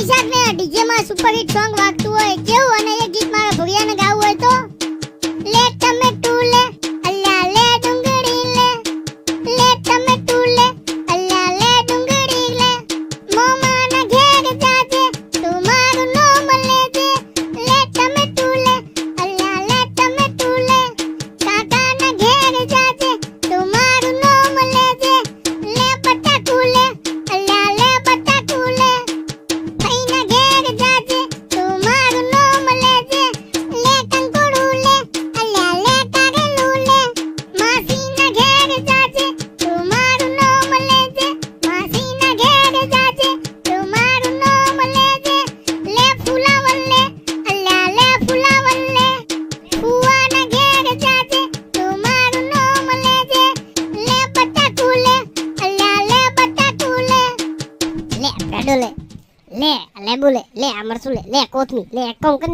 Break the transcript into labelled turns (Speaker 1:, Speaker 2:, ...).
Speaker 1: વૈશાખ ને ડીજે માં super hit song વાગતું હોય કેવું? અને લે, પેડો લે. લે, લેબુ લે લે આ મરસું લે લે કોથમી લે, એક કામ કર